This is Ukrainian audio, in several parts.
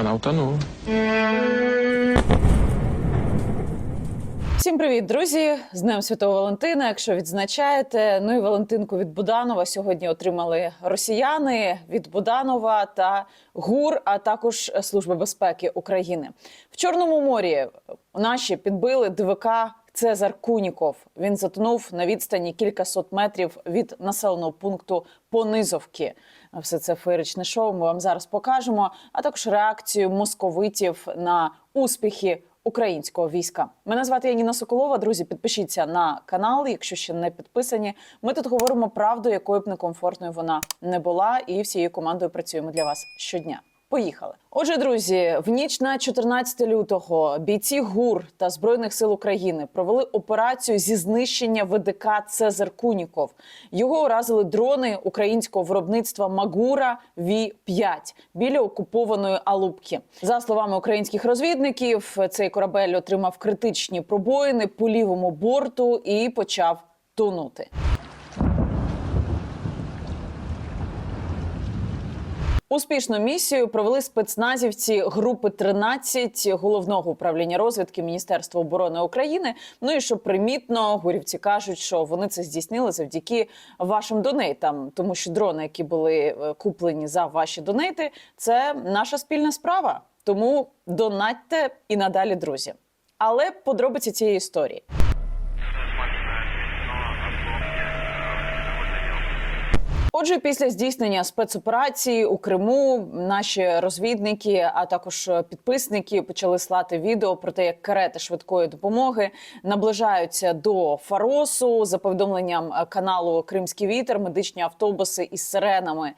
Она утонула. Всім привіт, друзі! З Днем Святого Валентина. Якщо відзначаєте, ну і Валентинку від Буданова сьогодні отримали росіяни від Буданова та ГУР, а також Служба безпеки України. В Чорному морі наші підбили ДВК Цезар Куніков. Він затонув на відстані кількасот метрів від населеного пункту Понизовки. Все це феєричне шоу. Ми вам зараз покажемо. А також реакцію московитів на успіхи українського війська. Мене звати Яніна Соколова. Друзі, підпишіться на канал, якщо ще не підписані. Ми тут говоримо правду, якою б некомфортною вона не була, і всією командою працюємо для вас щодня. Поїхали. Отже, друзі, в ніч на 14 лютого бійці ГУР та збройних сил України провели операцію зі знищення ВДК Цезар Куніков. Його уразили дрони українського виробництва Магура Ві 5 біля окупованої Алубки. За словами українських розвідників, цей корабель отримав критичні пробоїни по лівому борту і почав тонути. Успішну місію провели спецназівці групи 13 головного управління розвідки Міністерства оборони України. Ну і що примітно, гурівці кажуть, що вони це здійснили завдяки вашим донейтам, тому що дрони, які були е, куплені за ваші донейти, це наша спільна справа. Тому донатьте і надалі, друзі. Але подробиці цієї історії. Отже, після здійснення спецоперації у Криму наші розвідники, а також підписники почали слати відео про те, як карети швидкої допомоги наближаються до Фаросу. За повідомленням каналу Кримський вітер, медичні автобуси із сиренами.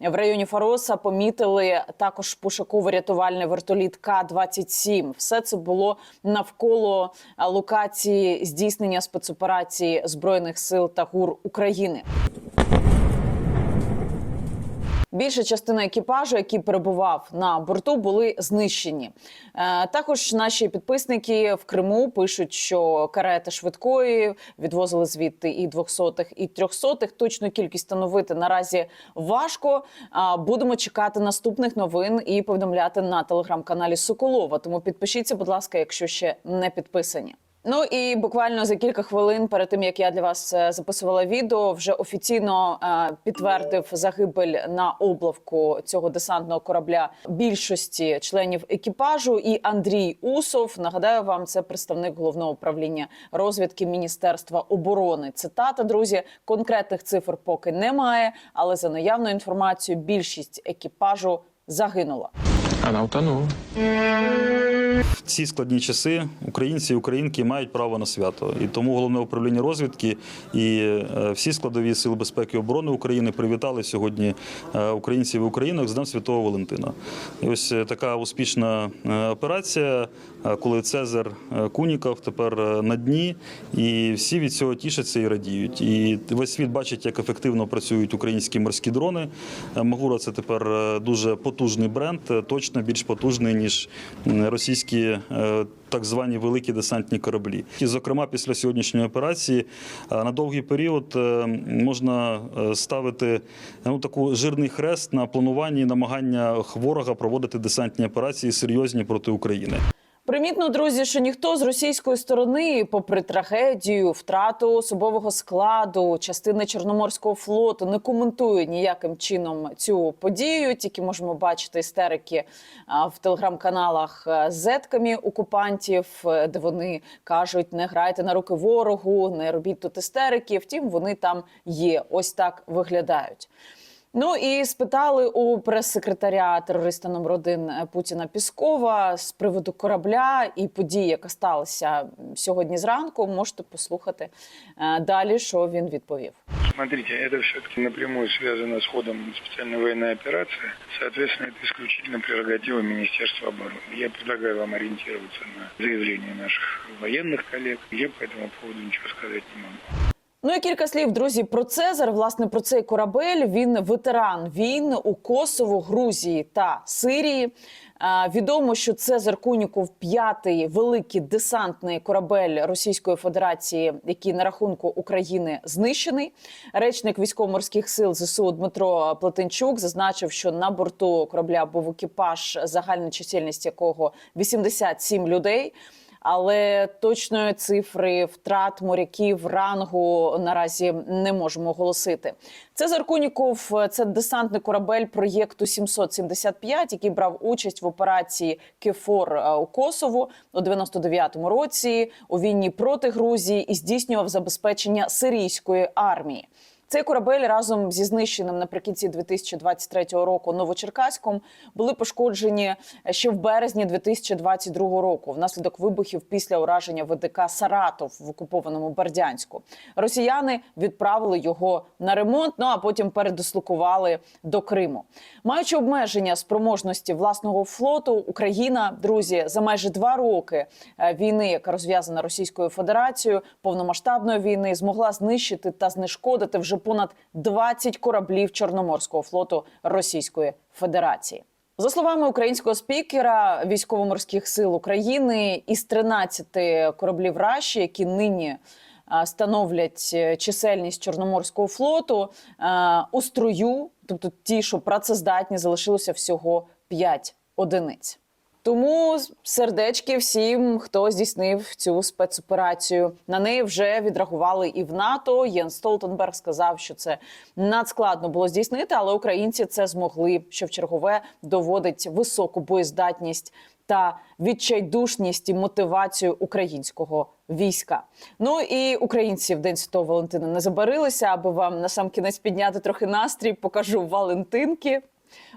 В районі Фароса помітили також пошуково-рятувальний вертоліт К-27. Все це було навколо локації здійснення спецоперації збройних сил та ГУР України. Більша частина екіпажу, який перебував на борту, були знищені. Е, також наші підписники в Криму пишуть, що карети швидкої відвозили звідти і 200-х, і 300-х. Точну кількість встановити наразі важко. Будемо чекати наступних новин і повідомляти на телеграм-каналі Соколова. Тому підпишіться, будь ласка, якщо ще не підписані. Ну і буквально за кілька хвилин перед тим як я для вас е, записувала відео, вже офіційно е, підтвердив загибель на облавку цього десантного корабля більшості членів екіпажу. І Андрій Усов нагадаю вам, це представник головного управління розвідки Міністерства оборони. Цитата, друзі, конкретних цифр поки немає, але за наявною інформацією, більшість екіпажу загинула. Она утонула. В ці складні часи українці і українки мають право на свято. І тому головне управління розвідки і е, всі складові сили безпеки і оборони України привітали сьогодні е, українців і українок з Днем Святого Валентина. І ось е, така успішна операція, коли Цезар Куніков тепер на дні, і всі від цього тішаться і радіють. І весь світ бачить, як ефективно працюють українські морські дрони. Магура це тепер дуже потужний бренд, точно більш потужний ніж м, російські е, так звані великі десантні кораблі. І, зокрема, після сьогоднішньої операції е, на довгий період е, можна ставити ну таку жирний хрест на плануванні і намагання ворога проводити десантні операції серйозні проти України. Примітно, друзі, що ніхто з російської сторони, попри трагедію, втрату особового складу, частини Чорноморського флоту, не коментує ніяким чином цю подію. Тільки можемо бачити істерики в телеграм-каналах зетками окупантів, е, де вони кажуть: не грайте на руки ворогу, не робіть тут істерики. Втім, вони там є. Ось так виглядають. Ну і спитали у прес-секретаря терориста номер один Путіна Піскова з приводу корабля і подій, яка сталася сьогодні зранку. Можете послухати е, далі, що він відповів. Смотрите, это все-таки напрямую связано с ходом специальной военной операции. Соответственно, это исключительно прерогатива Министерства обороны. Я предлагаю вам ориентироваться на заявления наших военных коллег. Я по этому поводу ничего сказать не могу. Ну і кілька слів, друзі, про Цезар. Власне, про цей корабель. Він ветеран війн у Косово, Грузії та Сирії. Відомо, що Цезар Куніков п'ятий великий десантний корабель Російської Федерації, який на рахунку України знищений. Речник військово-морських сил ЗСУ Дмитро Плетенчук зазначив, що на борту корабля був екіпаж, загальна чисельність якого 87 людей. Але точної цифри втрат моряків рангу наразі не можемо оголосити. Цезар Куніков – це десантний корабель проєкту 775, який брав участь в операції Кефор е, у Косово у 99-му році у війні проти Грузії і здійснював забезпечення сирійської армії. Цей корабель разом зі знищеним наприкінці 2023 року Новочеркаськом були пошкоджені ще в березні 2022 року внаслідок вибухів після ураження ВДК Саратов в окупованому Бердянську. Росіяни відправили його на ремонт, ну а потім передислокували до Криму. Маючи обмеження спроможності власного флоту, Україна, друзі, за майже два роки е, війни, яка розв'язана Російською Федерацією, повномасштабної війни, змогла знищити та знешкодити вже понад 20 кораблів Чорноморського флоту Російської Федерації. За словами українського спікера військово-морських сил України, із 13 кораблів Раші, які нині становлять е, чисельність Чорноморського флоту, у строю, тобто ті, що працездатні, залишилося всього 5 одиниць. Тому сердечки всім, хто здійснив цю спецоперацію. На неї вже відреагували і в НАТО. Єн Столтенберг сказав, що це надскладно було здійснити, але українці це змогли, що в чергове доводить високу боєздатність та відчайдушність і мотивацію українського війська. Ну і українці в день Святого Валентина не забарилися, аби вам на сам кінець підняти трохи настрій. Покажу Валентинки.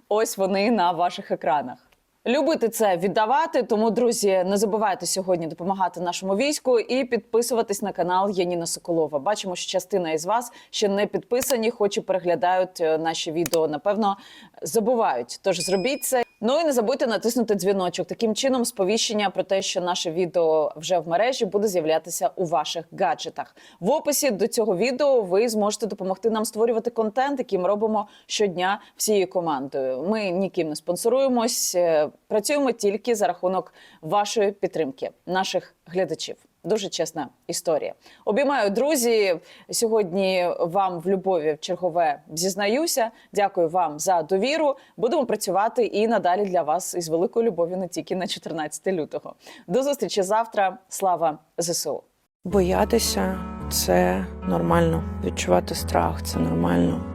Ось вони на ваших екранах. Любити це віддавати. Тому, друзі, не забувайте сьогодні допомагати нашому війську і підписуватись на канал Яніна Соколова. Бачимо, що частина із вас ще не підписані, хоч і переглядають е, наші відео. Напевно, забувають. Тож зробіть це. Ну і не забудьте натиснути дзвіночок. Таким чином, сповіщення про те, що наше відео вже в мережі буде з'являтися у ваших гаджетах. В описі до цього відео ви зможете допомогти нам створювати контент, який ми робимо щодня всією командою. Ми ніким не спонсоруємось, е, працюємо тільки за рахунок вашої підтримки, наших глядачів. Дуже чесна історія. Обіймаю друзі. Сьогодні вам в любові чергове зізнаюся. Дякую вам за довіру. Будемо працювати і надалі для вас із великою любов'ю не тільки на 14 лютого. До зустрічі завтра. Слава ЗСУ! Боятися це нормально. Відчувати страх це нормально.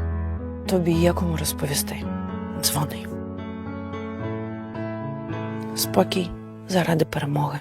Тобі є кому розповісти. Дзвони. Спокій заради перемоги.